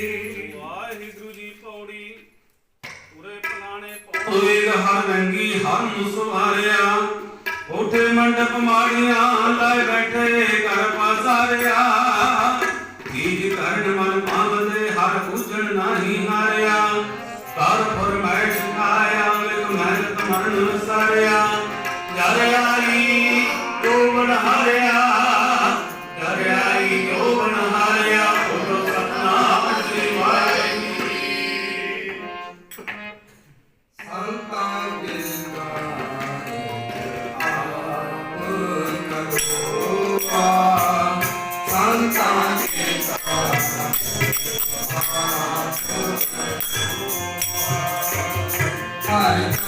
ਵਾਹਿਗੁਰੂ ਜੀ ਪੌੜੀ ਉਰੇ ਪਲਾਣੇ ਪੌੜੀ ਵੇਗ ਹਰ ਰੰਗੀ ਹਰ ਮੁਸਵਾਰਿਆ ਉਠੇ ਮੰਡਪ ਮਾੜੀਆਂ, ਲਾਏ ਬੈਠੇ ਘਰ ਪਾਸਾਰਿਆ ਕੀਜ ਕਰਨ नुसऱ्या जया